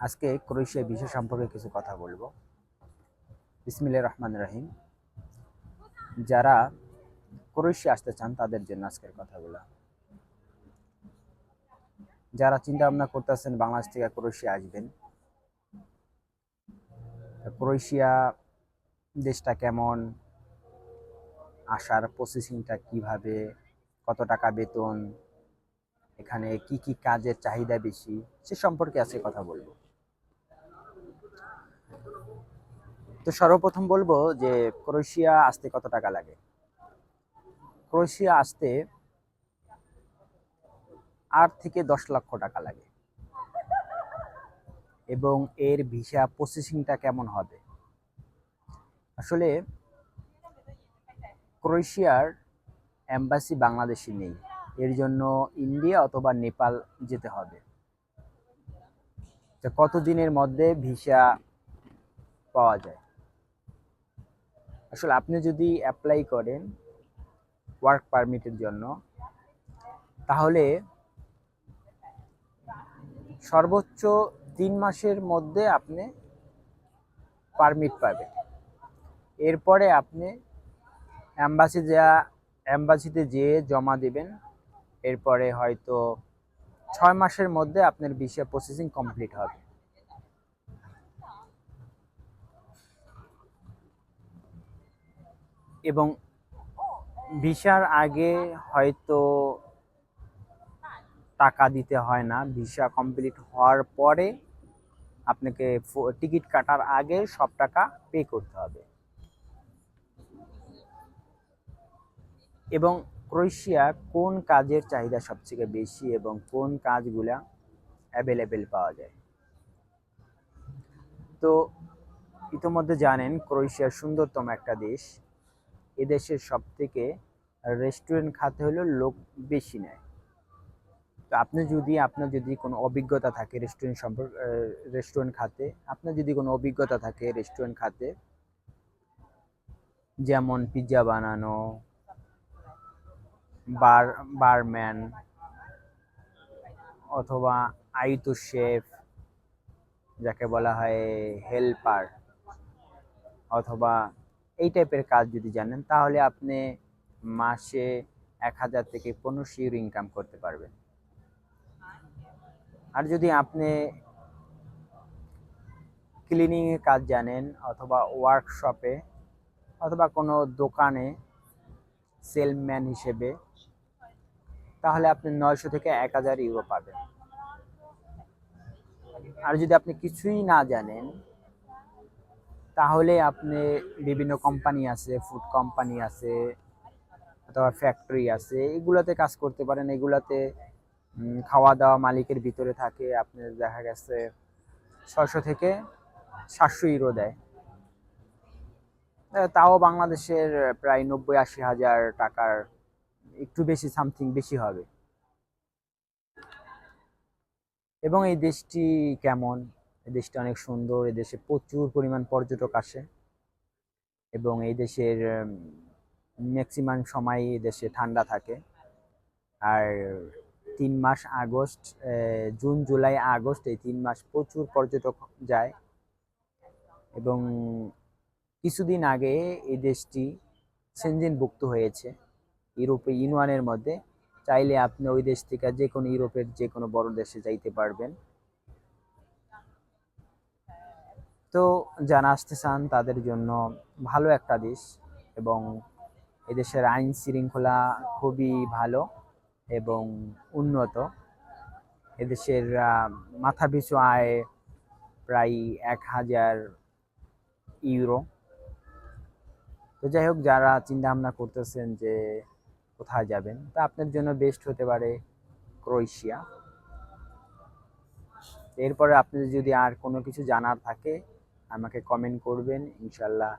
আজকে ক্রোয়েশিয়া বিষয় সম্পর্কে কিছু কথা বলব। বিসমিল্লাহির রহমান রহিম। যারা ক্রোয়েশিয়া আসতে চান, তাদের জন্য আজকের কথাগুলো। যারা চিন্তা ভাবনা করতেছেন বাংলাদেশ থেকে ক্রোয়েশিয়া আসবেন ক্রোয়েশিয়া দেশটা কেমন? আসার প্রসেসিংটা কীভাবে? কত টাকা বেতন? এখানে কি কি কাজের চাহিদা বেশি? সে সম্পর্কে আজকে কথা বলব। তো সর্বপ্রথম বলব যে ক্রোয়েশিয়া আসতে কত টাকা লাগে? ক্রোয়েশিয়া আসতে আট থেকে দশ লক্ষ টাকা লাগে। এবং এর ভিসা প্রসেসিংটা কেমন হবে? আসলে ক্রোয়েশিয়ার অ্যাম্বাসি বাংলাদেশে নেই। এর জন্য ইন্ডিয়া অথবা নেপাল যেতে হবে। তো কত দিনের মধ্যে ভিসা পাওয়া যায়? আসলে আপনি যদি অ্যাপ্লাই করেন ওয়ার্ক পারমিটের জন্য, তাহলে সর্বোচ্চ তিন মাসের মধ্যে আপনি পারমিট পাবেন। এরপরে আপনি অ্যাম্বাসি যা অ্যাম্বাসিতে যেয়ে জমা দেবেন। এরপরে হয়তো ছয় মাসের মধ্যে আপনার ভিসা প্রসেসিং কমপ্লিট হবে। এবং ভিসার আগে হয়তো টাকা দিতে হয় না। ভিসা কমপ্লিট হওয়ার পরে আপনাকে টিকিট কাটার আগে সব টাকা পে করতে হবে। এবং ক্রোয়েশিয়া কোন কাজের চাহিদা সবথেকে বেশি এবং কোন কাজগুলা অ্যাভেলেবেল পাওয়া যায়? তো ইতোমধ্যে জানেন ক্রোয়েশিয়া সুন্দরতম একটা দেশ। এদেশের সব থেকে রেস্টুরেন্ট খাতে হলো লোক বেশি নেয়। তো আপনি যদি, আপনার যদি কোনো অভিজ্ঞতা থাকে রেস্টুরেন্ট সম্পর্ক রেস্টুরেন্ট খাতে, আপনার যদি কোনো অভিজ্ঞতা থাকে রেস্টুরেন্ট খাতে, যেমন পিৎজা বানানো বার বারম্যান অথবা আইতু শেফ, যাকে বলা হয় হেল্পার অথবা এই টাইপের কাজ যদি জানেন, তাহলে আপনি মাসে এক হাজার থেকে পনেরোশো ইউরো ইনকাম করতে পারবেন। আর যদি আপনি ক্লিনিংয়ের কাজ জানেন, অথবা ওয়ার্কশপে অথবা কোনো দোকানে সেলম্যান হিসেবে, তাহলে আপনি নয়শো থেকে এক হাজার ইউরো পাবেন। আর যদি আপনি কিছুই না জানেন তাহলে আপনি বিভিন্ন কোম্পানি আছে ফুড কোম্পানি আছে, অথবা ফ্যাক্টরি আছে, এগুলোতে কাজ করতে পারেন। এগুলাতে খাওয়া দাওয়া মালিকের ভিতরে থাকে আপনার দেখা গেছে ছয়শো থেকে সাতশো ইউরো দেয়। তাও বাংলাদেশের প্রায় নব্বই আশি হাজার টাকার, একটু বেশি সামথিং বেশি হবে। এবং এই দেশটি কেমন? দেশটি অনেক সুন্দর দেশে প্রচুর পরিমাণ পর্যটক আসে এবং এই দেশের ম্যাক্সিমাম সময় দেশে ঠান্ডা থাকে। আর তিন মাস আগস্ট জুন, জুলাই, আগস্ট এই তিন মাস প্রচুর পর্যটক যায় এবং কিছুদিন আগে এই দেশটি সেনজেনভুক্ত হয়েছে ইউরোপে, ইউনিয়নের মধ্যে। চাইলে আপনি ওই দেশ থেকে যে কোনো ইউরোপের যে কোনো বড় দেশে যাইতে পারবেন। তো যারা আসতে চান তাদের জন্য ভালো একটা দেশ এবং এদেশের আইন শৃঙ্খলা খুবই ভালো এবং উন্নত। এদেশের মাথা পিছু আয় প্রায় এক হাজার ইউরো। তো যাই হোক, যারা চিন্তা ভাবনা করতেছেন যে কোথায় যাবেন, তা আপনার জন্য বেস্ট হতে পারে ক্রোয়েশিয়া। এরপরে আপনি যদি আর কোনো কিছু জানার থাকে আমাকে কমেন্ট করবেন ইনশাল্লাহ